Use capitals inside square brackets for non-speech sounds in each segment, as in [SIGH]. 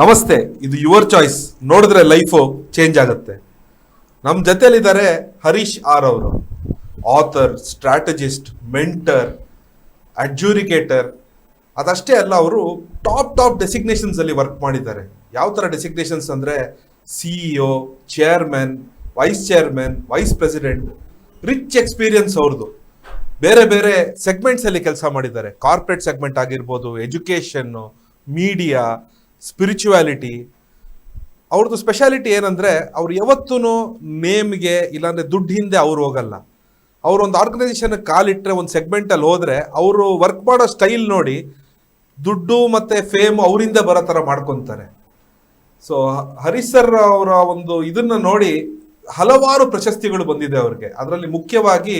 ನಮಸ್ತೆ, ಇದು your choice ನೋಡಿದ್ರೆ ಲೈಫು ಚೇಂಜ್ ಆಗುತ್ತೆ. ನಮ್ಮ ಜೊತೆಯಲ್ಲಿದ್ದಾರೆ ಹರೀಶ್ ಆರ್ ಅವರು. ಆಥರ್ ಸ್ಟ್ರಾಟಜಿಸ್ಟ್ ಮೆಂಟರ್ ಅಡ್ಜೂರಿಕೇಟರ್ ಅದಷ್ಟೇ ಅಲ್ಲ, ಅವರು ಟಾಪ್ ಟಾಪ್ ಡೆಸಿಗ್ನೇಷನ್ಸ್ ಅಲ್ಲಿ ವರ್ಕ್ ಮಾಡಿದ್ದಾರೆ. ಯಾವ ಥರ ಡೆಸಿಗ್ನೇಷನ್ಸ್ ಅಂದರೆ CEO chairman vice chairman vice president rich experience ಅವ್ರದ್ದು ಬೇರೆ ಬೇರೆ ಸೆಗ್ಮೆಂಟ್ಸಲ್ಲಿ ಕೆಲಸ ಮಾಡಿದ್ದಾರೆ. ಕಾರ್ಪೊರೇಟ್ ಸೆಗ್ಮೆಂಟ್ ಆಗಿರ್ಬೋದು ಎಜುಕೇಷನ್ನು ಮೀಡಿಯಾ ಸ್ಪಿರಿಚುವಾಲಿಟಿ ಅವ್ರದ್ದು ಸ್ಪೆಷಾಲಿಟಿ ಏನಂದರೆ, ಅವ್ರು ಯಾವತ್ತೂ ನೇಮ್ಗೆ ಇಲ್ಲಾಂದರೆ ದುಡ್ಡು ಹಿಂದೆ ಅವ್ರು ಹೋಗಲ್ಲ. ಅವ್ರು ಒಂದು ಆರ್ಗನೈಸೇಷನ್ ಕಾಲಿಟ್ಟರೆ ಒಂದು ಸೆಗ್ಮೆಂಟಲ್ಲಿ ಹೋದರೆ, ಅವರು ವರ್ಕ್ ಮಾಡೋ ಸ್ಟೈಲ್ ನೋಡಿ, ದುಡ್ಡು ಮತ್ತು ಫೇಮ್ ಅವರಿಂದ ಬರೋ ಥರ ಮಾಡ್ಕೊತಾರೆ. ಸೊ ಹರೀಶ್ ಸರ್ ಅವರ ಒಂದು ಇದನ್ನು ನೋಡಿ ಹಲವಾರು ಪ್ರಶಸ್ತಿಗಳು ಬಂದಿದೆ ಅವ್ರಿಗೆ. ಅದರಲ್ಲಿ ಮುಖ್ಯವಾಗಿ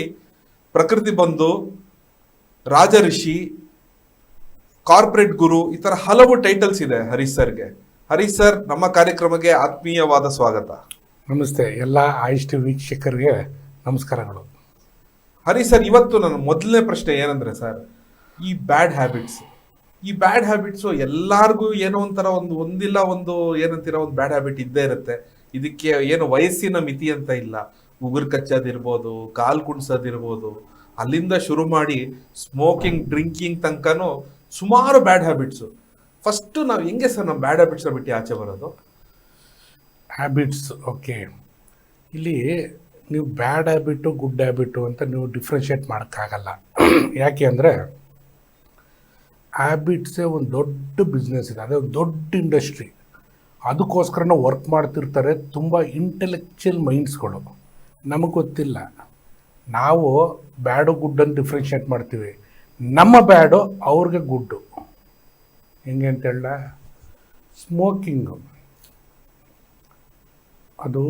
ಪ್ರಕೃತಿ ಬಂಧು ರಾಜಋಷಿ ಕಾರ್ಪೊರೇಟ್ ಗುರು ಈ ತರ ಹಲವು ಟೈಟಲ್ಸ್ ಇದೆ ಹರೀಶ್ ಸರ್ಗೆ. ಹರೀಶ್ ಸರ್ ನಮ್ಮ ಕಾರ್ಯಕ್ರಮಕ್ಕೆ ಆತ್ಮೀಯವಾದ ಸ್ವಾಗತ. ನಮಸ್ತೆ ಎಲ್ಲ ಆಯುಷ್ ವೀಕ್ಷಕರಿಗೆ ನಮಸ್ಕಾರಗಳು. ಹರೀಶ್ ಸರ್ ಇವತ್ತು ನನ್ನ ಮೊದಲನೇ ಪ್ರಶ್ನೆ ಏನಂದ್ರೆ ಸರ್ ಈ ಬ್ಯಾಡ್ ಹ್ಯಾಬಿಟ್ಸ್ ಈ ಬ್ಯಾಡ್ ಹ್ಯಾಬಿಟ್ಸು ಎಲ್ಲಾರ್ಗೂ ಏನೋ ಒಂಥರ ಒಂದು ಒಂದಿಲ್ಲ ಒಂದು ಏನಂತೀರ ಒಂದು ಬ್ಯಾಡ್ ಹ್ಯಾಬಿಟ್ ಇದ್ದೇ ಇರುತ್ತೆ. ಇದಕ್ಕೆ ಏನು ವಯಸ್ಸಿನ ಮಿತಿ ಅಂತ ಇಲ್ಲ. ಉಗುರು ಕಚ್ಚೋದಿರ್ಬೋದು ಕಾಲು ಕುಣಿಸೋದಿರ್ಬೋದು. ಅಲ್ಲಿಂದ ಶುರು ಮಾಡಿ ಸ್ಮೋಕಿಂಗ್ ಡ್ರಿಂಕಿಂಗ್ ತನಕನೂ ಸುಮಾರು ಬ್ಯಾಡ್ ಹ್ಯಾಬಿಟ್ಸು ಫಸ್ಟ್ ನಾವು ಹೆಂಗೆ ಸರ್ ನಮ್ಮ ಬ್ಯಾಡ್ ಹ್ಯಾಬಿಟ್ಸ್ನ ಬಿಟ್ಟು ಆಚೆ ಬರೋದು? ಹ್ಯಾಬಿಟ್ಸ್ ಓಕೆ ಇಲ್ಲಿ ನೀವು ಬ್ಯಾಡ್ ಹ್ಯಾಬಿಟ್ಟು ಗುಡ್ ಹ್ಯಾಬಿಟ್ಟು ಅಂತ ನೀವು ಡಿಫ್ರೆನ್ಷಿಯೇಟ್ ಮಾಡೋಕ್ಕಾಗಲ್ಲ. ಯಾಕೆ ಅಂದರೆ ಹ್ಯಾಬಿಟ್ಸೇ ಒಂದು ದೊಡ್ಡ ಬಿಸ್ನೆಸ್ ಇದೆ. ಅದೇ ಒಂದು ದೊಡ್ಡ ಇಂಡಸ್ಟ್ರಿ ಅದಕ್ಕೋಸ್ಕರನೇ ವರ್ಕ್ ಮಾಡ್ತಿರ್ತಾರೆ ತುಂಬ ಇಂಟೆಲೆಕ್ಚುಯಲ್ ಮೈಂಡ್ಸ್ಗಳು ನಮಗೆ ಗೊತ್ತಿಲ್ಲ. ನಾವು ಬ್ಯಾಡು ಗುಡ್ ಅಂತ ಡಿಫ್ರೆನ್ಷಿಯೇಟ್ ಮಾಡ್ತೀವಿ. ನಮ್ಮ ಬ್ಯಾಡು, ಅವ್ರಿಗೆ ಗುಡ್ಡು. ಹೆಂಗೆ ಅಂತ ಹೇಳ ಸ್ಮೋಕಿಂಗು. ಅದು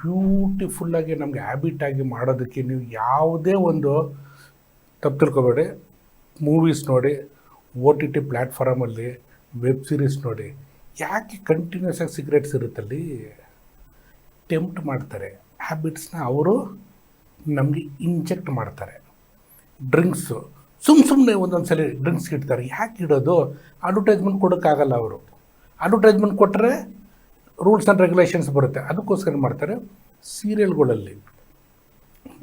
ಬ್ಯೂಟಿಫುಲ್ಲಾಗಿ ನಮಗೆ ಹ್ಯಾಬಿಟಾಗಿ ಮಾಡೋದಕ್ಕೆ ನೀವು ಯಾವುದೇ ಒಂದು, ತಪ್ಪು ತಿಳ್ಕೊಬೇಡಿ. ಮೂವೀಸ್ ನೋಡಿ, ಓ ಟಿ ಟಿ ಪ್ಲ್ಯಾಟ್ಫಾರಮಲ್ಲಿ ವೆಬ್ ಸೀರೀಸ್ ನೋಡಿ, ಯಾಕೆ ಕಂಟಿನ್ಯೂಸ್ ಆಗಿ ಸಿಗರೇಟ್ಸ್ ಇರುತ್ತಲ್ಲಿ ಟೆಂಪ್ಟ್ ಮಾಡ್ತಾರೆ. ಹ್ಯಾಬಿಟ್ಸ್ನ ಅವರು ನಮಗೆ ಇಂಜೆಕ್ಟ್ ಮಾಡ್ತಾರೆ. ಡ್ರಿಂಕ್ಸು. ಸುಮ್ಮ ಸುಮ್ಮನೆ ಒಂದೊಂದು ಸಲ ಡ್ರಿಂಕ್ಸ್ ಇಡ್ತಾರೆ. ಯಾಕೆ ಇಡೋದು? ಅಡ್ವರ್ಟೈಸ್ಮೆಂಟ್ ಕೊಡೋಕ್ಕಾಗಲ್ಲ ಅವರು. ಅಡ್ವರ್ಟೈಸ್ಮೆಂಟ್ ಕೊಟ್ಟರೆ ರೂಲ್ಸ್ ಆ್ಯಂಡ್ ರೆಗ್ಯುಲೇಷನ್ಸ್ ಬರುತ್ತೆ. ಅದಕ್ಕೋಸ್ಕರ ಮಾಡ್ತಾರೆ ಸೀರಿಯಲ್ಗಳಲ್ಲಿ.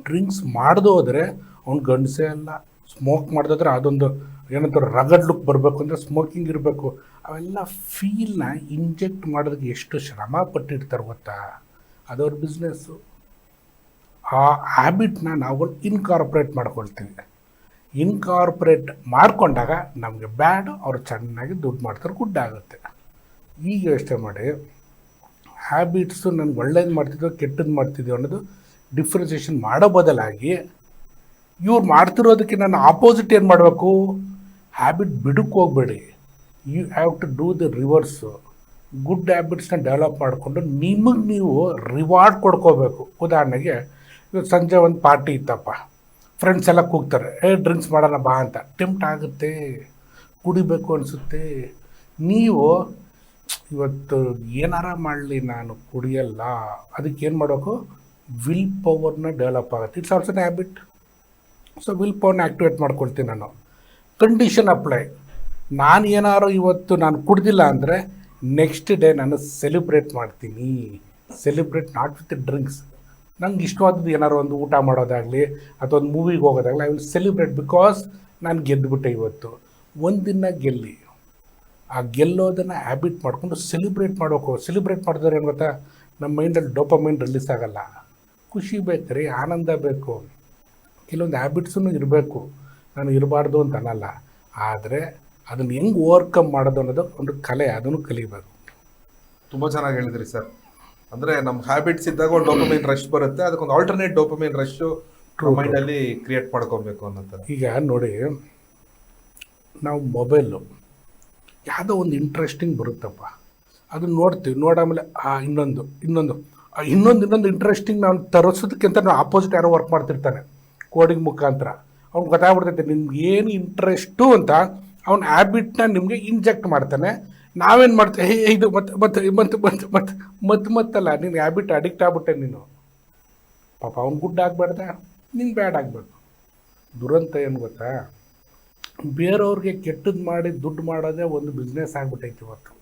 ಡ್ರಿಂಕ್ಸ್ ಮಾಡ್ದು ಹೋದರೆ ಅವ್ನು ಗಂಡಸೇ ಅಲ್ಲ. ಸ್ಮೋಕ್ ಮಾಡ್ದೋದ್ರೆ ಅದೊಂದು ಏನಂತಾರೆ ರಗಡ್ ಲುಕ್ ಬರಬೇಕು ಅಂದರೆ ಸ್ಮೋಕಿಂಗ್ ಇರಬೇಕು. ಅವೆಲ್ಲ ಫೀಲ್ನ ಇಂಜೆಕ್ಟ್ ಮಾಡೋದಕ್ಕೆ ಎಷ್ಟು ಶ್ರಮ ಪಟ್ಟಿರ್ತಾರೆ ಗೊತ್ತಾ? ಅದವ್ರ ಬಿಸ್ನೆಸ್ಸು ಆ ಹ್ಯಾಬಿಟ್ನ ನಾವು ಇನ್ಕಾರ್ಪ್ರೇಟ್ ಮಾಡ್ಕೊಳ್ತೀವಿ. ಇನ್ಕಾರ್ಪೊರೇಟ್ ಮಾಡಿಕೊಂಡಾಗ ನಮಗೆ ಬ್ಯಾಡ್ ಅವ್ರು ಚೆನ್ನಾಗಿ ದುಡ್ಡು ಮಾಡ್ತಾರೆ ಗುಡ್ ಆಗುತ್ತೆ. ಈಗ ಯೋಚನೆ ಮಾಡಿ ಹ್ಯಾಬಿಟ್ಸು ನನಗೆ ಒಳ್ಳೇದು ಮಾಡ್ತಿದ್ದೋ ಕೆಟ್ಟದ್ದು ಮಾಡ್ತಿದ್ದೋ ಅನ್ನೋದು ಡಿಫ್ರೆನ್ಸಿಯೇಷನ್ ಮಾಡೋ ಬದಲಾಗಿ ಇವ್ರು ಮಾಡ್ತಿರೋದಕ್ಕೆ ನಾನು ಆಪೋಸಿಟ್ ಏನು ಮಾಡಬೇಕು? ಹ್ಯಾಬಿಟ್ ಬಿಡಕ್ಕೆ ಹೋಗಬೇಡಿ. You have to do the reverse good ಹ್ಯಾಬಿಟ್ಸ್ನ develop ಮಾಡಿಕೊಂಡು ನಿಮಗೆ ನೀವು ರಿವಾರ್ಡ್ ಕೊಡ್ಕೋಬೇಕು. ಉದಾಹರಣೆಗೆ, ಇವತ್ತು ಸಂಜೆ ಒಂದು ಪಾರ್ಟಿ ಇತ್ತಪ್ಪ. ಫ್ರೆಂಡ್ಸ್ ಎಲ್ಲ ಕೂಗ್ತಾರೆ, ಏ ಡ್ರಿಂಕ್ಸ್ ಮಾಡೋಣ ಬಾ ಅಂತ. ಟೆಂಪ್ಟ್ ಆಗುತ್ತೆ, ಕುಡಿಬೇಕು ಅನಿಸುತ್ತೆ. ನೀವು, ಇವತ್ತು ಏನಾರ ಮಾಡಲಿ ನಾನು, ಕುಡಿಯಲ್ಲ. ಅದಕ್ಕೆ ಏನು ಮಾಡಬೇಕು ವಿಲ್ ಪವರ್ನ ಡೆವಲಪ್ ಆಗುತ್ತೆ. It's also habit so will ಪವರ್ನ activate ಮಾಡ್ಕೊಳ್ತೀನಿ ನಾನು. ಕಂಡೀಷನ್ ಅಪ್ಲೈ ನಾನು ಏನಾರು ಇವತ್ತು ನಾನು ಕುಡ್ದಿಲ್ಲ ಅಂದರೆ ನೆಕ್ಸ್ಟ್ ಡೇ ನಾನು ಸೆಲೆಬ್ರೇಟ್ ಮಾಡ್ತೀನಿ. ಸೆಲೆಬ್ರೇಟ್ ನಾಟ್ ವಿತ್ ಡ್ರಿಂಕ್ಸ್ ನಂಗೆ ಇಷ್ಟವಾದದ್ದು ಏನಾರು ಒಂದು ಊಟ ಮಾಡೋದಾಗಲಿ ಅಥವಾ ಒಂದು ಮೂವಿಗೆ ಹೋಗೋದಾಗಲಿ ಐ ವಿಲ್ ಸೆಲಿಬ್ರೇಟ್ ಬಿಕಾಸ್ ನಾನು ಗೆದ್ದುಬಿಟ್ಟೆ ಇವತ್ತು. ಒಂದಿನ ಗೆಲ್ಲಿ. ಆ ಗೆಲ್ಲೋದನ್ನು ಹ್ಯಾಬಿಟ್ ಮಾಡಿಕೊಂಡು ಸೆಲೆಬ್ರೇಟ್ ಮಾಡೋಕು ಸೆಲಿಬ್ರೇಟ್ ಮಾಡಿದ್ರೆ ಏನು ಗೊತ್ತಾ? ನಮ್ಮ ಮೈಂಡಲ್ಲಿ ಡೋಪಮೈನ್ ರಿಲೀಸ್ ಆಗಲ್ಲ. ಖುಷಿ ಬೇಕು ರೀ ಆನಂದ ಬೇಕು. ಕೆಲವೊಂದು ಹ್ಯಾಬಿಟ್ಸೂ ಇರಬೇಕು. ನಾನು ಇರಬಾರ್ದು ಅಂತ ಅನ್ನಲ್ಲ. ಆದರೆ ಅದನ್ನು ಹೆಂಗೆ ಓವರ್ಕಮ್ ಮಾಡೋದು ಅನ್ನೋದು ಒಂದು ಕಲೆ, ಅದನ್ನು ಕಲಿಬೇಕು. ತುಂಬ ಚೆನ್ನಾಗಿ ಹೇಳಿದ್ರಿ ಸರ್. ಅಂದ್ರೆ ನಮ್ ಹ್ಯಾಬಿಟ್ಸ್ ಇದ್ದಾಗ ಒಂದು ಡೋಪಮೈನ್ ರಶ್ ಬರುತ್ತೆ. ಅದಕ್ಕೊಂದು ಆಲ್ಟರ್ನೇಟ್ ಡೋಪಮೈನ್ ರಶ್ ಮೈಂಡ್ ಅಲ್ಲಿ ಕ್ರಿಯೇಟ್ ಮಾಡ್ಕೊಬೇಕು ಅನ್ನೋ ಈಗ ನೋಡಿ ನಾವು ಮೊಬೈಲು ಯಾವುದೋ ಒಂದು ಇಂಟ್ರೆಸ್ಟಿಂಗ್ ಬರುತ್ತಪ್ಪ. ಅದನ್ನ ನೋಡ್ತೀವಿ ನೋಡಾಮೇಲೆ ಆ ಇನ್ನೊಂದು ಇನ್ನೊಂದು. ಆ ಇನ್ನೊಂದು ಇನ್ನೊಂದು ಇಂಟ್ರೆಸ್ಟಿಂಗ್ ನಾನು ತರಿಸೋದಕ್ಕಿಂತ ನಾವು ಆಪೋಸಿಟ್ ಯಾರೋ ವರ್ಕ್ ಮಾಡ್ತಿರ್ತಾನೆ ಕೋಡಿಂಗ್ ಮುಖಾಂತರ. ಅವ್ನು ಗೊತ್ತಾಗ್ಬಿಡ್ತೈತೆ ನಿಮ್ಗೆ ಏನು ಇಂಟ್ರೆಸ್ಟು ಅಂತ ಅವ್ನ ಹ್ಯಾಬಿಟ್ನ ನಿಮಗೆ ಇಂಜೆಕ್ಟ್ ಮಾಡ್ತಾನೆ. ನಾವೇನು ಮಾಡ್ತೇವೆ? ಹೇ ಇದು ಮತ್ತೆ ಮತ್ತೆ ಮತ್ತೆ ಮತ್ತೆ ಮತ್ತೆ ಮತ್ತೆ ಮತ್ತಲ್ಲ ನಿನ್ನ ಹ್ಯಾಬಿಟ್ ಅಡಿಕ್ಟ್ ಆಗ್ಬಿಟ್ಟೆ ನೀನು. ಪಾಪ ಅವ್ನು ಗುಡ್ ಆಗಬೇಡ್ದ ನೀನು ಬ್ಯಾಡ್ ಆಗಬೇಕು ದುರಂತ ಏನು ಗೊತ್ತಾ? ಬೇರೆಯವ್ರಿಗೆ ಕೆಟ್ಟದ್ದು ಮಾಡಿ ದುಡ್ಡು ಮಾಡೋದೇ ಒಂದು ಬಿಸ್ನೆಸ್ ಆಗಿಬಿಟ್ಟೈತಿ ಇವತ್ತು.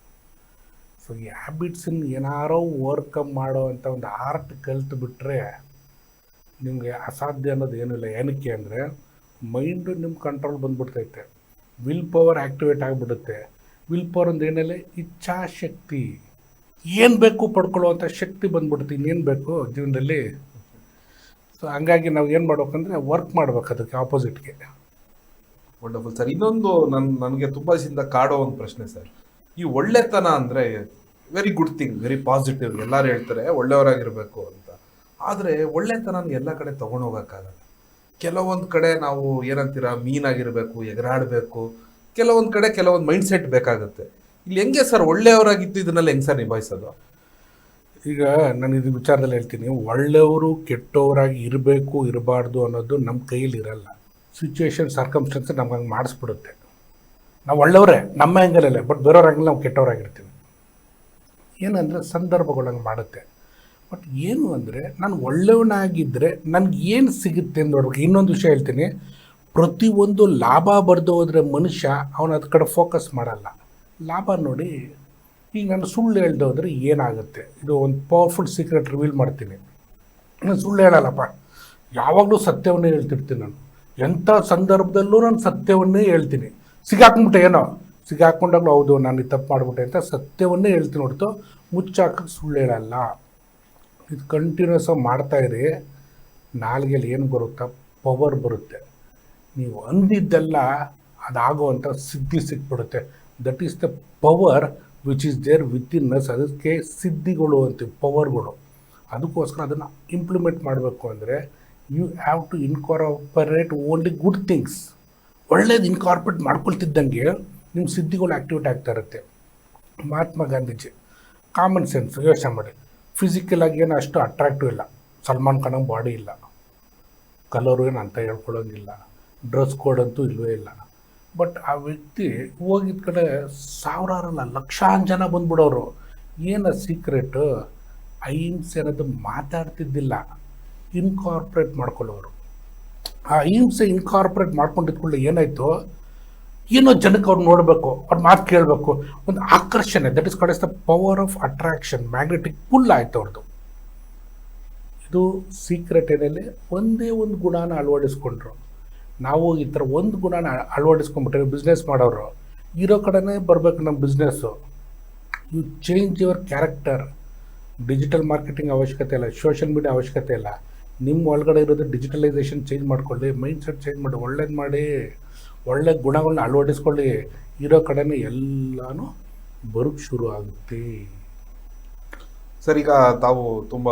ಸೊ ಈ ಹ್ಯಾಬಿಟ್ಸನ್ನ ಏನಾರೋ ಓವರ್ಕಮ್ ಮಾಡೋ ಅಂಥ ಒಂದು ಆರ್ಟ್ ಕಲ್ತು ಬಿಟ್ಟರೆ ನಿಮಗೆ ಅಸಾಧ್ಯ ಅನ್ನೋದು ಏನಿಲ್ಲ. ಏನಕ್ಕೆ ಅಂದರೆ ಮೈಂಡು ನಿಮ್ಮ ಕಂಟ್ರೋಲ್ ಬಂದ್ಬಿಡ್ತೈತೆ. ವಿಲ್ ಪವರ್ ಆ್ಯಕ್ಟಿವೇಟ್ ಆಗಿಬಿಡುತ್ತೆ. ವಿಲ್ ಪವರ್ ಅಂದ್ರೆ ಏನಲ್ಲ ಇಚ್ಛಾಶಕ್ತಿ ಏನು ಬೇಕು ಪಡ್ಕೊಳ್ಳುವಂಥ ಶಕ್ತಿ ಬಂದ್ಬಿಡ್ತು, ಇನ್ನೇನು ಬೇಕು ಜೀವನದಲ್ಲಿ? ಸೊ ಹಂಗಾಗಿ ನಾವು ಏನು ಮಾಡ್ಬೇಕಂದ್ರೆ ವರ್ಕ್ ಮಾಡ್ಬೇಕು ಅದಕ್ಕೆ ಆಪೋಸಿಟ್ಗೆ ವಂಡರ್ಫುಲ್ ಸರ್ ಇನ್ನೊಂದು ನನ್ನ ನನಗೆ ತುಂಬ ದಿವಸದಿಂದ ಕಾಡೋ ಒಂದು ಪ್ರಶ್ನೆ ಸರ್ ಈ ಒಳ್ಳೆತನ ಅಂದರೆ very good thing very positive ಎಲ್ಲರೂ ಹೇಳ್ತಾರೆ, ಒಳ್ಳೆಯವರಾಗಿರಬೇಕು ಅಂತ. ಆದರೆ ಒಳ್ಳೆತನ ಎಲ್ಲ ಕಡೆ ತೊಗೊಂಡೋಗೋಕ್ಕಾಗಲ್ಲ ಕೆಲವೊಂದು ಕಡೆ ನಾವು ಏನಂತೀರ, ಮೀನಾಗಿರಬೇಕು, ಎಗರಾಡಬೇಕು ಕೆಲವೊಂದು ಕಡೆ ಕೆಲವೊಂದು ಮೈಂಡ್ ಸೆಟ್ ಬೇಕಾಗುತ್ತೆ. ಇಲ್ಲಿ ಹೆಂಗೆ ಸರ್ ಒಳ್ಳೆಯವರಾಗಿದ್ದು ಇದನ್ನೆಲ್ಲ ಹೆಂಗೆ ಸರ್ ನಿಭಾಯಿಸೋದು? ಈಗ ನಾನು ಇದು ವಿಚಾರದಲ್ಲಿ ಹೇಳ್ತೀನಿ, ಒಳ್ಳೆಯವರು ಕೆಟ್ಟವರಾಗಿ ಇರಬೇಕು, ಇರಬಾರ್ದು ಅನ್ನೋದು ನಮ್ಮ ಕೈಯಲ್ಲಿ ಇರಲ್ಲ. ಸಿಚುವೇಶನ್ ಸರ್ಕಮ್ಸ್ಟೆನ್ಸ್ ನಮ್ಗೆ ಹಂಗೆ ಮಾಡಿಸ್ಬಿಡುತ್ತೆ. ನಾವು ಒಳ್ಳೆಯವರೇ, ನಮ್ಮ ಆ್ಯಂಗಲಲ್ಲೇ ಬಟ್ ಬೇರೆಯವ್ರ ಆ್ಯಂಗಲ್ ನಾವು ಕೆಟ್ಟವರಾಗಿರ್ತೀವಿ. ಏನಂದರೆ ಸಂದರ್ಭಗಳು ಹಂಗೆ ಮಾಡುತ್ತೆ. ಬಟ್ ಏನು ಅಂದರೆ, ನಾನು ಒಳ್ಳೆಯವನಾಗಿದ್ದರೆ ನನಗೆ ಏನು ಸಿಗುತ್ತೆ ಅಂತ ನೋಡ್ಬೇಕು. ಇನ್ನೊಂದು ವಿಷಯ ಹೇಳ್ತೀನಿ. ಪ್ರತಿಯೊಂದು ಲಾಭ ಬರೆದು ಹೋದರೆ ಮನುಷ್ಯ ಅವನು ಅದ ಕಡೆ ಫೋಕಸ್ ಮಾಡಲ್ಲ. ಲಾಭ ನೋಡಿ, ಈಗ ನಾನು ಸುಳ್ಳು ಹೇಳ್ದೆ ಹೋದರೆ ಏನಾಗುತ್ತೆ? ಇದು ಒಂದು ಪವರ್ಫುಲ್ ಸೀಕ್ರೆಟ್ ರಿವೀಲ್ ಮಾಡ್ತೀನಿ. ನಾನು ಸುಳ್ಳು ಹೇಳಲ್ಲಪ್ಪ. ಯಾವಾಗಲೂ ಸತ್ಯವನ್ನೇ ಹೇಳ್ತಿರ್ತೀನಿ ನಾನು. ಎಂಥ ಸಂದರ್ಭದಲ್ಲೂ ನಾನು ಸತ್ಯವನ್ನೇ ಹೇಳ್ತೀನಿ. ಸಿಗಾಕ್ಬಿಟ್ಟೆ ಏನೋ? ಸಿಗಾಕೊಂಡಾಗಲೂ ಹೌದು, ನಾನು ತಪ್ಪು ಮಾಡಿಬಿಟ್ಟೆ ಅಂತ ಸತ್ಯವನ್ನೇ ಹೇಳ್ತೀನಿ ಹೊರತು ಮುಚ್ಚಾಕಕ್ಕೆ ಸುಳ್ಳು ಹೇಳಲ್ಲ. ಇದು ಕಂಟಿನ್ಯೂಸ್ ಆಗಿ ಮಾಡ್ತಾಯಿರಿ ನಾಲ್ಗೆಯಲ್ಲಿ ಏನು ಬರುತ್ತಾ ಪವರ್ ಬರುತ್ತೆ. ನೀವು ಅಂದಿದ್ದೆಲ್ಲ ಅದಾಗುವಂಥ ಸಿದ್ಧಿ ಸಿಕ್ಬಿಡುತ್ತೆ. That is the power which is there within us ಅದಕ್ಕೆ ಸಿದ್ಧಿಗಳು ಅಂತೀವಿ ಪವರ್ಗಳು ಅದಕ್ಕೋಸ್ಕರ ಅದನ್ನು ಇಂಪ್ಲಿಮೆಂಟ್ ಮಾಡಬೇಕು ಅಂದರೆ you have to incorporate only good things ಒಳ್ಳೇದು ಇನ್ಕಾರ್ಪೊರೇಟ್ ಮಾಡ್ಕೊಳ್ತಿದ್ದಂಗೆ ನಿಮ್ಮ ಸಿದ್ಧಿಗಳು ಆ್ಯಕ್ಟಿವೇಟ್ ಆಗ್ತಾ ಇರುತ್ತೆ. ಮಹಾತ್ಮ ಗಾಂಧೀಜಿ ಕಾಮನ್ ಸೆನ್ಸ್ ಯೋಚನೆ ಮಾಡಿ. ಫಿಸಿಕಲ್ ಆಗಿ ಏನು ಅಷ್ಟು ಅಟ್ರಾಕ್ಟಿವ್ ಇಲ್ಲ. ಸಲ್ಮಾನ್ ಖಾನ್ ಬಾಡಿ ಇಲ್ಲ. ಕಲರು ಏನು ಅಂತ ಹೇಳ್ಕೊಳ್ಳೋಂಗಿಲ್ಲ. ಡ್ರೆಸ್ ಕೋಡ್ ಅಂತೂ ಇಲ್ಲವೇ ಇಲ್ಲ. ಬಟ್ ಆ ವ್ಯಕ್ತಿ ಹೋಗಿದ ಕಡೆ ಸಾವಿರಾರಲ್ಲ ಲಕ್ಷಾನ್ ಜನ ಬಂದ್ಬಿಡೋರು. ಏನು ಸೀಕ್ರೆಟ್ ಅಹಿಂಸೆ ಅನ್ನೋದು ಮಾತಾಡ್ತಿದ್ದಿಲ್ಲ. ಇನ್ಕಾರ್ಪ್ರೇಟ್ ಮಾಡ್ಕೊಳ್ಳೋರು. ಆ ಅಹಿಂಸೆ ಇನ್ಕಾರ್ಪೊರೇಟ್ ಕೂಡಲೇ ಏನಾಯಿತು? ಏನೋ ಜನಕ್ಕೆ ಅವ್ರು ನೋಡಬೇಕು, ಅವ್ರ ಮಾತು ಕೇಳಬೇಕು. ಒಂದು ಆಕರ್ಷಣೆ that is called is the power of attraction magnetic pull ಆಯಿತು ಅವ್ರದ್ದು ಇದು ಸೀಕ್ರೆಟ್ ಏನಲ್ಲಿ, ಒಂದೇ ಒಂದು ಗುಣನ ಅಳವಡಿಸ್ಕೊಂಡ್ರು. ನಾವು ಈ ಥರ ಒಂದು ಗುಣನ ಅಳವಡಿಸ್ಕೊಂಡ್ಬಿಟ್ರೆ ಬಿಸ್ನೆಸ್ ಮಾಡೋರು, ಇರೋ ಕಡೆನೇ ಬರಬೇಕು ನಮ್ಮ business you change your character digital marketing ಅವಶ್ಯಕತೆ ಇಲ್ಲ ಸೋಷಿಯಲ್ ಮೀಡಿಯಾ ಅವಶ್ಯಕತೆ ಇಲ್ಲ. ನಿಮ್ಮ ಒಳಗಡೆ ಇರೋದು ಡಿಜಿಟಲೈಸೇಷನ್ ಚೇಂಜ್ ಮಾಡ್ಕೊಳ್ಳಿ ಮೈಂಡ್ ಸೆಟ್ ಚೇಂಜ್ ಮಾಡಿ, ಒಳ್ಳೇದು ಮಾಡಿ, ಒಳ್ಳೆ ಗುಣಗಳನ್ನ ಅಳವಡಿಸ್ಕೊಳ್ಳಿ. ಇರೋ ಕಡೆನೇ ಎಲ್ಲನೂ ಬರೋಕ್ಕೆ ಶುರು ಆಗುತ್ತೆ. ಸರ್, ಈಗ ತಾವು ತುಂಬ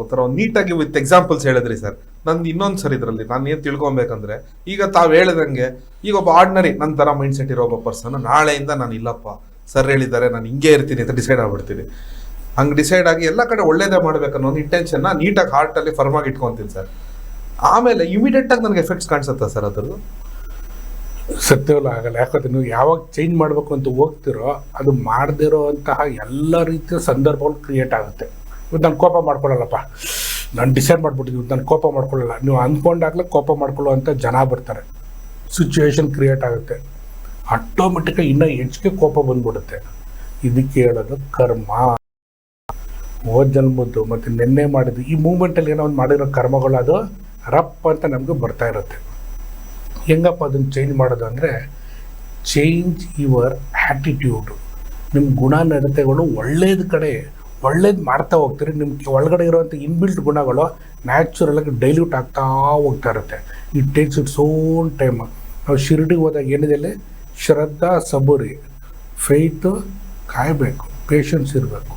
ಒಂಥರ ನೀಟಾಗಿ ವಿತ್ ಎಕ್ಸಾಂಪಲ್ಸ್ ಹೇಳಿದ್ರಿ ಸರ್. ನಂದು ಇನ್ನೊಂದು ಸರ್ ಇದರಲ್ಲಿ, ನಾನು ಏನು ತಿಳ್ಕೊಬೇಕಂದ್ರೆ, ಈಗ ತಾವು ಹೇಳಿದಂಗೆ, ಈಗ ಒಬ್ಬ ಆರ್ಡಿನರಿ ನನ್ನ ಥರ ಮೈಂಡ್ ಸೆಟ್ ಇರೋ ಒಬ್ಬ ಪರ್ಸನ್ ನಾಳೆಯಿಂದ ನಾನು ಇಲ್ಲಪ್ಪ ಸರ್ ಹೇಳಿದ್ದಾರೆ, ನಾನು ಹಿಂಗೆ ಇರ್ತೀನಿ ಅಂತ ಡಿಸೈಡ್ ಆಗ್ಬಿಡ್ತೀನಿ. ಹಂಗೆ ಡಿಸೈಡ್ ಆಗಿ ಎಲ್ಲ ಕಡೆ ಒಳ್ಳೇದೇ ಮಾಡಬೇಕನ್ನೋ ಒಂದು ಇಂಟೆನ್ಷನ್ನ ನೀಟಾಗಿ ಹಾರ್ಟಲ್ಲಿ ಫರ್ಮ್ ಆಗಿ ಇಟ್ಕೊತೀನಿ ಸರ್ ಆಮೇಲೆ ಇಮಿಡಿಯೇಟ್ ಆಗಿ ನನಗೆ ಎಫೆಕ್ಟ್ಸ್ ಕಾಣಿಸುತ್ತಾ ಸರ್ ಅದ್ರದ್ದು? ಸತ್ಯವಲ್ಲ ಆಗಲ್ಲ ಯಾಕಂದ್ರೆ ನೀವು ಯಾವಾಗ ಚೇಂಜ್ ಮಾಡಬೇಕು ಅಂತ ಹೋಗ್ತಿರೋ, ಅದು ಮಾಡದಿರೋ ಅಂತಹ ಎಲ್ಲ ರೀತಿಯ ಸಂದರ್ಭಗಳು ಕ್ರಿಯೇಟ್ ಆಗುತ್ತೆ. ನಾನು ಕೋಪ ಮಾಡ್ಕೊಳ್ಳಲ್ಲಪ್ಪ ನಾನು ಡಿಸೈಡ್ ಮಾಡ್ಬಿಟ್ಟಿದ್ದೀವಿ ನಾನು ಕೋಪ ಮಾಡ್ಕೊಳ್ಳಲ್ಲ. ನೀವು ಅಂದ್ಕೊಂಡಾಗಲೇ ಕೋಪ ಮಾಡ್ಕೊಳ್ಳೋ ಅಂತ ಜನ ಬರ್ತಾರೆ. ಸಿಚುವೇಶನ್ ಕ್ರಿಯೇಟ್ ಆಗುತ್ತೆ. ಆಟೋಮೆಟಿಕಾಗಿ ಇನ್ನೂ ಹೆಚ್ಚಿಗೆ ಕೋಪ ಬಂದ್ಬಿಡುತ್ತೆ. ಇದಕ್ಕೆ ಹೇಳೋದು ಕರ್ಮ. ಹೋದ ಜನ್ಮದ್ದು ಮತ್ತು ನಿನ್ನೆ ಮಾಡಿದ್ದು, ಈ ಮೂಮೆಂಟಲ್ಲಿ ಏನೋ ಒಂದು ಮಾಡಿರೋ ಕರ್ಮಗಳು ಅದು ರಪ್ ಅಂತ ನಮಗೆ ಬರ್ತಾ ಇರುತ್ತೆ. ಹೆಂಗಪ್ಪ ಅದನ್ನು ಚೇಂಜ್ ಮಾಡೋದು ಅಂದರೆ ಚೇಂಜ್ ಯುವರ್ ಆ್ಯಟಿಟ್ಯೂಡು ನಿಮ್ಮ ಗುಣ ನಡತೆಗಳು ಒಳ್ಳೆಯದ ಕಡೆ ಒಳ್ಳೇದು ಮಾಡ್ತಾ ಹೋಗ್ತಾರೆ. ನಿಮ್ಮ ಒಳಗಡೆ ಇರುವಂಥ ಇನ್ಬಿಲ್ಟ್ ಗುಣಗಳು ನ್ಯಾಚುರಲಾಗಿ ಡೈಲ್ಯೂಟ್ ಆಗ್ತಾ ಹೋಗ್ತಾ ಇರುತ್ತೆ. It takes its own time ನಾವು ಶಿರ್ಡಿಗೆ ಹೋದಾಗ ಏನಿದೆ ಅಲ್ಲಿ? ಶ್ರದ್ಧಾ, ಸಬೂರಿ ಫೇತು ಕಾಯಬೇಕು ಪೇಷನ್ಸ್ ಇರಬೇಕು.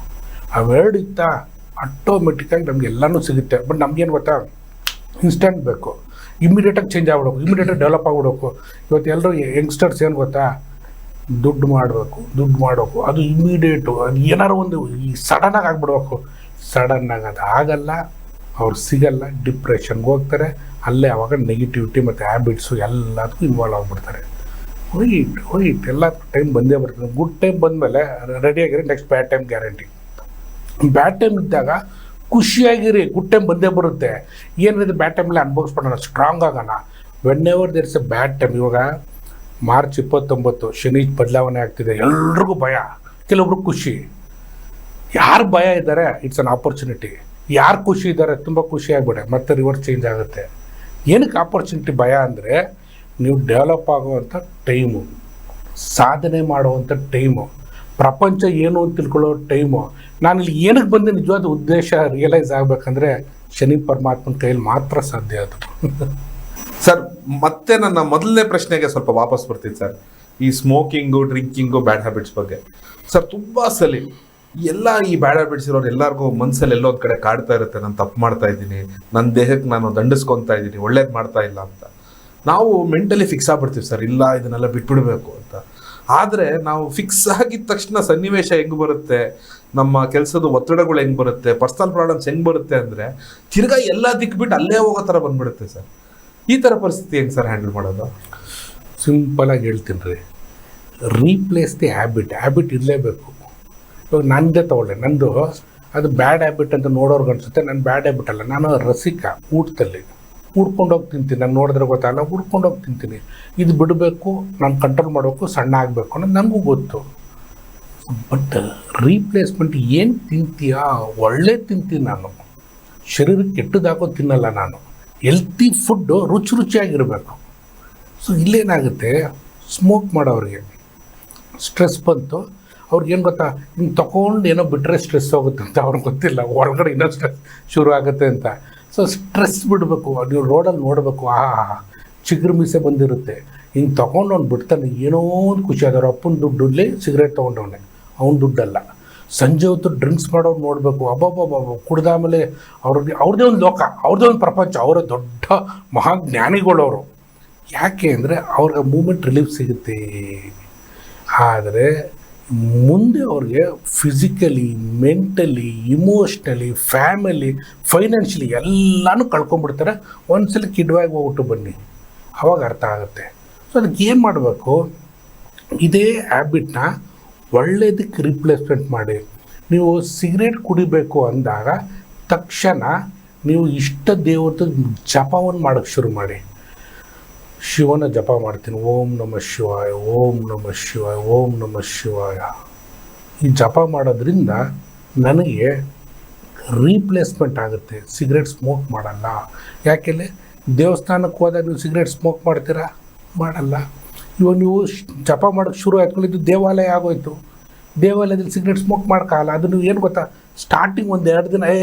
ಅವೆರಡು ಇತ್ತಾ ಆಟೋಮೆಟಿಕ್ಕಾಗಿ ನಮ್ಗೆ ಎಲ್ಲನೂ ಸಿಗುತ್ತೆ. ಬಟ್ ನಮ್ಗೇನು ಗೊತ್ತಾ? ಇನ್ಸ್ಟೆಂಟ್ ಬೇಕು. ಇಮಿಡಿಯೇಟಾಗಿ ಚೇಂಜ್ ಆಗ್ಬಿಡ್ಬೇಕು. ಇಮಿಡಿಯೇಟಾಗಿ ಡೆವಲಪ್ ಆಗ್ಬಿಡ್ಬೇಕು. ಇವತ್ತು ಎಲ್ಲರೂ ಯಂಗ್ಸ್ಟರ್ಸ್ ಏನು ಗೊತ್ತಾ? ದುಡ್ಡು ಮಾಡಬೇಕು ದುಡ್ಡು ಮಾಡಬೇಕು ಅದು ಇಮ್ಮಿಡಿಯೇಟು ಅದು ಏನಾರು ಒಂದು ಈ ಸಡನ್ನಾಗಿ ಆಗಿಬಿಡ್ಬೇಕು. ಸಡನ್ನಾಗಿ ಅದು ಆಗಲ್ಲ, ಅವ್ರು ಸಿಗಲ್ಲ ಡಿಪ್ರೆಷನ್ಗೆ ಹೋಗ್ತಾರೆ. ಅಲ್ಲೇ ಅವಾಗ ನೆಗೆಟಿವಿಟಿ ಮತ್ತು ಹ್ಯಾಬಿಟ್ಸು ಎಲ್ಲದಕ್ಕೂ ಇನ್ವಾಲ್ವ್ ಆಗಿಬಿಡ್ತಾರೆ. ಹೋಯ್ಟ್ ಹೋಯ್ಟ್ ಎಲ್ಲ ಟೈಮ್ ಬಂದೇ ಬರ್ತದೆ. ಗುಡ್ ಟೈಮ್ ಬಂದಮೇಲೆ ರೆಡಿಯಾಗಿರಿ next bad time guarantee bad time ಇದ್ದಾಗ ಖುಷಿಯಾಗಿರಿ ಗುಡ್ ಟೈಮ್ ಬಂದೇ ಬರುತ್ತೆ. ಏನಿದೆ ಬ್ಯಾಡ್ ಟೈಮಲ್ಲಿ ಅನುಭವಿಸ್ಬಿಡೋಣ ಸ್ಟ್ರಾಂಗ್ ಆಗೋಣ whenever there's a bad time ಇವಾಗ ಮಾರ್ಚ್ ಇಪ್ಪತ್ತೊಂಬತ್ತು ಶನಿ ಬದಲಾವಣೆ ಆಗ್ತಿದೆ. ಎಲ್ರಿಗೂ ಭಯ, ಕೆಲವೊಬ್ರು ಖುಷಿ. ಯಾರು ಭಯ ಇದ್ದಾರೆ? ಇಟ್ಸ್ ಅನ್ ಆಪರ್ಚುನಿಟಿ ಯಾರು ಖುಷಿ ಇದ್ದಾರೆ? ತುಂಬ ಖುಷಿ ಆಗ್ಬಿಡೆ ಮತ್ತೆ ರಿವರ್ಸ್ ಚೇಂಜ್ ಆಗುತ್ತೆ. ಏನಕ್ಕೆ ಆಪರ್ಚುನಿಟಿ ಭಯ ಅಂದರೆ, ನೀವು ಡೆವಲಪ್ ಆಗುವಂಥ ಟೈಮು ಸಾಧನೆ ಮಾಡುವಂಥ ಟೈಮು ಪ್ರಪಂಚ ಏನು ಅಂತ ತಿಳ್ಕೊಳ್ಳೋ ಟೈಮು ನಾನು ಇಲ್ಲಿ ಏನಕ್ಕೆ ಬಂದೆ? ನಿಜವಾದ ಉದ್ದೇಶ ರಿಯಲೈಸ್ ಆಗಬೇಕಂದ್ರೆ, ಶನಿ ಪರಮಾತ್ಮನ ಕೈಯಲ್ಲಿ ಮಾತ್ರ ಸಾಧ್ಯ ಅದು. [LAUGHS] ಸರ್, ಮತ್ತೆ ನನ್ನ ಮೊದಲನೇ ಪ್ರಶ್ನೆಗೆ ಸ್ವಲ್ಪ ವಾಪಸ್ ಬರ್ತೀನಿ ಸರ್. ಈ ಸ್ಮೋಕಿಂಗು, ಡ್ರಿಂಕಿಂಗು ಬ್ಯಾಡ್ ಹ್ಯಾಬಿಟ್ಸ್ ಬಗ್ಗೆ. ಸರ್, ತುಂಬಾ ಸಲಿ ಎಲ್ಲ ಈ ಬ್ಯಾಡ್ ಹ್ಯಾಬಿಟ್ಸ್ ಇರೋರು ಎಲ್ಲರಿಗೂ ಮನ್ಸಲ್ಲಿ ಎಲ್ಲೋ ಒಂದು ಕಡೆ ಕಾಡ್ತಾ ಇರುತ್ತೆ, ನಾನು ತಪ್ಪು ಮಾಡ್ತಾ ಇದ್ದೀನಿ ನನ್ನ ದೇಹಕ್ಕೆ ನಾನು ದಂಡಿಸ್ಕೊತಾ ಇದ್ದೀನಿ, ಒಳ್ಳೇದು ಮಾಡ್ತಾ ಇಲ್ಲ ಅಂತ. ನಾವು ಮೆಂಟಲಿ ಫಿಕ್ಸ್ ಆಗ್ಬಿಡ್ತೀವಿ ಸರ್, ಇಲ್ಲ, ಇದನ್ನೆಲ್ಲ ಬಿಟ್ಬಿಡ್ಬೇಕು ಅಂತ. ಆದರೆ ನಾವು ಫಿಕ್ಸ್ ಆಗಿದ ತಕ್ಷಣ ಸನ್ನಿವೇಶ ಹೆಂಗ್ ಬರುತ್ತೆ, ನಮ್ಮ ಕೆಲಸದ ಒತ್ತಡಗಳು ಹೆಂಗ್ ಬರುತ್ತೆ, ಪರ್ಸನಲ್ ಪ್ರಾಬ್ಲಮ್ಸ್ ಹೆಂಗ್ ಬರುತ್ತೆ ಅಂದರೆ ತಿರ್ಗಾ ಎಲ್ಲ ದಿಕ್ಬಿಟ್ಟು ಅಲ್ಲೇ ಹೋಗೋ ಥರ ಬಂದ್ಬಿಡುತ್ತೆ ಸರ್. ಈ ಥರ ಪರಿಸ್ಥಿತಿ ಹೆಂಗೆ ಸರ್ ಹ್ಯಾಂಡಲ್ ಮಾಡೋದು? ಸಿಂಪಲಾಗಿ ಹೇಳ್ತೀನಿ ರೀ. ರೀಪ್ಲೇಸ್ ದಿ ಹ್ಯಾಬಿಟ್ ಹ್ಯಾಬಿಟ್ ಇರಲೇಬೇಕು. ಇವಾಗ ನಂದೇ ತಗೊಳ್ಳಿ. ನಂದು ಅದು ಬ್ಯಾಡ್ ಹ್ಯಾಬಿಟ್ ಅಂತ ನೋಡೋರ್ಗೆ ಅನಿಸುತ್ತೆ. ನಾನು ಬ್ಯಾಡ್ ಹ್ಯಾಬಿಟ್ ಅಲ್ಲ. ನಾನು ರಸಿಕ, ಊಟದಲ್ಲಿ. ಹೋಗಿ ತಿಂತೀನಿ. ನಾನು ನೋಡಿದ್ರೆ ಗೊತ್ತಲ್ಲ ಹೋಗಿ ತಿಂತೀನಿ. ಇದು ಬಿಡಬೇಕು, ನಾನು ಕಂಟ್ರೋಲ್ ಮಾಡಬೇಕು ಸಣ್ಣ ಆಗಬೇಕು ಅನ್ನೋದು ನನಗೂ ಗೊತ್ತು. ಬಟ್ ರೀಪ್ಲೇಸ್ಮೆಂಟ್ ಏನು ತಿಂತೀಯಾ? ಒಳ್ಳೆ ತಿಂತೀನಿ ನಾನು. ಶರೀರಕ್ಕೆ ಕೆಟ್ಟದಾಗೋ ತಿನ್ನಲ್ಲ ನಾನು. ಹೆಲ್ತಿ ಫುಡ್ಡು ರುಚಿ ರುಚಿಯಾಗಿರಬೇಕು. ಸೊ ಇಲ್ಲೇನಾಗುತ್ತೆ? ಸ್ಮೋಕ್ ಮಾಡೋರಿಗೆ. ಸ್ಟ್ರೆಸ್ ಬಂತು. ಅವ್ರಿಗೇನು ಗೊತ್ತಾ? ಹಿಂಗೆ ತೊಗೊಂಡು ಏನೋ ಬಿಟ್ಟರೆ ಸ್ಟ್ರೆಸ್ ಹೋಗುತ್ತೆ ಅಂತ ಅವ್ರಿಗೆ ಗೊತ್ತಿಲ್ಲ. ಹೊರಗಡೆ ಇನ್ನೂ ಸ್ಟ್ರೆಸ್ ಶುರು ಆಗುತ್ತೆ ಅಂತ. ಸೊ ಸ್ಟ್ರೆಸ್ ಬಿಡಬೇಕು. ನೀವು ರೋಡಲ್ಲಿ ನೋಡಬೇಕು. ಆ ಚಿಗುರು ಮೀಸೆ ಬಂದಿರುತ್ತೆ. ಹಿಂಗೆ ತೊಗೊಂಡು ಅವ್ನು ಬಿಡ್ತಾನೆ. ಏನೋ ಒಂದು ಖುಷಿ ಆದವ್ರ ಅಪ್ಪನ ದುಡ್ಡಲ್ಲಿ ಸಿಗರೇಟ್ ತೊಗೊಂಡವನೆ. ಅವ್ನ ದುಡ್ಡಲ್ಲ. ಸಂಜೆ ಹೊತ್ತು ಡ್ರಿಂಕ್ಸ್ ಮಾಡೋರು ನೋಡಬೇಕು. ಅಬ್ಬಬ್ಬಬ್ಬ ಆಮೇಲೆ ಅವ್ರಿಗೆ ಅವ್ರದ್ದೇ ಒಂದು ಲೋಕ. ಅವ್ರದ್ದೇ ಒಂದು ಪ್ರಪಂಚ. ಅವರೇ ದೊಡ್ಡ ಮಹಾಜ್ಞಾನಿಗಳವರು. ಯಾಕೆ ಅಂದರೆ ಅವ್ರಿಗೆ ಮೂಮೆಂಟ್ ರಿಲೀಫ್ ಸಿಗುತ್ತೆ. ಆದರೆ ಮುಂದೆ ಅವ್ರಿಗೆ physically mentally emotionally family financially ಎಲ್ಲನೂ ಕಳ್ಕೊಂಡ್ಬಿಡ್ತಾರೆ. ಒಂದ್ಸಲ ಕಿಡ್ವಾಗಿ ಹೋಗ್ಬಿಟ್ಟು ಬನ್ನಿ. ಅವಾಗ ಅರ್ಥ ಆಗುತ್ತೆ. ಸೊ ಅದಕ್ಕೆ ಏನು ಮಾಡಬೇಕು? ಇದೇ ಹ್ಯಾಬಿಟ್ನ ಒಳ್ಳೇದಕ್ಕೆ ರಿಪ್ಲೇಸ್ಮೆಂಟ್ ಮಾಡಿ. ನೀವು ಸಿಗರೇಟ್ ಕುಡಿಬೇಕು ಅಂದಾಗ ತಕ್ಷಣ ನೀವು ಇಷ್ಟ ದೇವ್ರದ ಜಪವನ್ನು ಮಾಡೋಕ್ಕೆ ಶುರು ಮಾಡಿ. ಶಿವನ ಜಪ ಮಾಡ್ತೀನಿ. ಓಂ ನಮ ಶಿವಾಯ, ಓಂ ನಮ ಶಿವಾಯ, ಓಂ ನಮ ಶಿವಾಯ. ಈ ಜಪ ಮಾಡೋದ್ರಿಂದ ನನಗೆ ರೀಪ್ಲೇಸ್ಮೆಂಟ್ ಆಗುತ್ತೆ. ಸಿಗರೇಟ್ ಸ್ಮೋಕ್ ಮಾಡಲ್ಲ. ಯಾಕೆಲ್ಲ ದೇವಸ್ಥಾನಕ್ಕೆ ಹೋದಾಗ ನೀವು ಸಿಗರೇಟ್ ಸ್ಮೋಕ್ ಮಾಡ್ತೀರಾ? ಮಾಡಲ್ಲ. ಇವಾಗ ನೀವು ಜಪ ಮಾಡೋಕ್ಕೆ ಶುರು ಆಯ್ತು ದೇವಾಲಯ ಆಗೋಯ್ತು. ದೇವಾಲಯದಲ್ಲಿ ಸಿಗರೇಟ್ ಸ್ಮೋಕ್ ಮಾಡೋಕ್ಕಾಗಲ್ಲ ಅದು ನೀವು ಏನು ಗೊತ್ತಾ? ಸ್ಟಾರ್ಟಿಂಗ್ ಒಂದು ಎರಡು ದಿನ, ಏ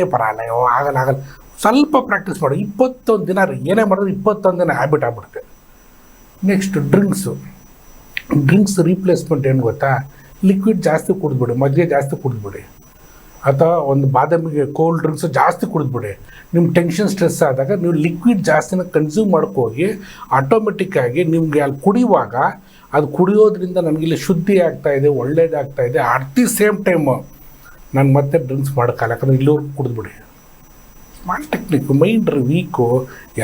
ಅಯ್ಯೋ ಆಗಲ್ಲ ಆಗಲ್ಲ. ಸ್ವಲ್ಪ ಪ್ರಾಕ್ಟೀಸ್ ಮಾಡು. ಇಪ್ಪತ್ತೊಂದು ದಿನ ಏನೇ ಮಾಡಿದ್ರು ಇಪ್ಪತ್ತೊಂದು ದಿನ ಹ್ಯಾಬಿಟ್ ಆಗ್ಬಿಡುತ್ತೆ. ನೆಕ್ಸ್ಟ್ ಡ್ರಿಂಕ್ಸು ಡ್ರಿಂಕ್ಸ್ ರೀಪ್ಲೇಸ್ಮೆಂಟ್ ಏನು ಗೊತ್ತಾ? ಲಿಕ್ವಿಡ್ ಜಾಸ್ತಿ ಕುಡಿದ್ಬಿಡಿ, ಮಜ್ಜಿಗೆ ಜಾಸ್ತಿ ಕುಡಿದ್ಬಿಡಿ. ಅಥವಾ ಒಂದು ಬಾದಾಮಿಗೆ ಕೋಲ್ಡ್ ಡ್ರಿಂಕ್ಸ್ ಜಾಸ್ತಿ ಕುಡಿದ್ಬಿಡಿ. ನಿಮ್ಮ ಟೆನ್ಷನ್ ಸ್ಟ್ರೆಸ್ ಆದಾಗ ನೀವು ಲಿಕ್ವಿಡ್ ಜಾಸ್ತಿನ ಕನ್ಸ್ಯೂಮ್ ಮಾಡ್ಕೋಗಿ ಆಟೋಮೆಟಿಕ್ಕಾಗಿ ನಿಮಗೆ ಅಲ್ಲಿ ಕುಡಿಯುವಾಗ ಅದು ಕುಡಿಯೋದ್ರಿಂದ ನನಗಿಲ್ಲಿ ಶುದ್ಧಿ ಆಗ್ತಾ ಇದೆ, ಒಳ್ಳೇದಾಗ್ತಾ ಇದೆ. ಅಟ್ ದಿ ಸೇಮ್ ಟೈಮ್ ನಾನು ಮತ್ತೆ ಡ್ರಿಂಕ್ಸ್ ಮಾಡೋಕ್ಕಲ್ಲ ಯಾಕಂದ್ರೆ ಇಲ್ಲಿವರೆಗೂ ಕುಡಿದ್ಬಿಡಿ. ಸ್ಮಾರ್ಟ್ ಟೆಕ್ನಿಕ್ ಮೈಂಡ್ ವೀಕು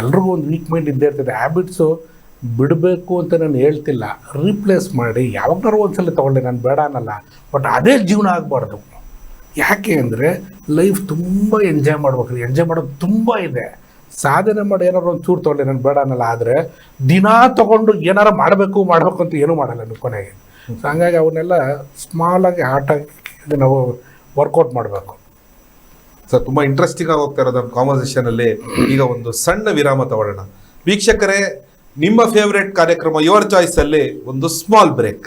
ಎಲ್ರಿಗೂ ಒಂದು ವೀಕ್ ಮೈಂಡ್ ಇದ್ದೇ ಇರ್ತದೆ. ಹ್ಯಾಬಿಟ್ಸು ಬಿಡಬೇಕು ಅಂತ ನಾನು ಹೇಳ್ತಿಲ್ಲ. ರೀಪ್ಲೇಸ್ ಮಾಡಿ ಯಾವಾಗಾರು ಒಂದ್ಸಲ ತೊಗೊಳ್ಳಿ, ನಾನು ಬೇಡ ಅನ್ನಲ್ಲ. ಬಟ್ ಅದೇ ಜೀವನ ಆಗಬಾರ್ದು. ಯಾಕೆ ಅಂದರೆ ಲೈಫ್ ತುಂಬ ಎಂಜಾಯ್ ಮಾಡ್ಬೇಕ್ರಿ. ಎಂಜಾಯ್ ಮಾಡೋದು ತುಂಬ ಇದೆ. ಸಾಧನೆ ಮಾಡಿ ಏನಾರು ಒಂದು ಚೂರು ತೊಗೊಳ್ಳಿ ನಾನು ಬೇಡ ಅನ್ನಲ್ಲ. ಆದರೆ ದಿನಾ ತೊಗೊಂಡು ಏನಾರು ಮಾಡಬೇಕು ಮಾಡಬೇಕು ಅಂತ ಏನೂ ಮಾಡಲ್ಲ ನಾನು ಕೊನೆಗೆ. ಸೊ ಹಂಗಾಗಿ ಅವನ್ನೆಲ್ಲ ಸ್ಮಾಲಾಗಿ ಆಟಾಗಿ ನಾವು ವರ್ಕೌಟ್ ಮಾಡಬೇಕು. ಸರ್ ತುಂಬ ಇಂಟ್ರೆಸ್ಟಿಂಗ್ ಆಗಿ ಹೋಗ್ತಾ ಇರೋದು ಕಾನ್ವರ್ಸೇಷನ್ ಅಲ್ಲಿ. ಈಗ ಒಂದು ಸಣ್ಣ ವಿರಾಮ ತಗೊಳ್ಳೋಣ. ವೀಕ್ಷಕರೇ ನಿಮ್ಮ ಫೇವ್ರೇಟ್ ಕಾರ್ಯಕ್ರಮ ಯುವರ್ ಚಾಯ್ಸಲ್ಲಿ ಒಂದು ಸ್ಮಾಲ್ ಬ್ರೇಕ್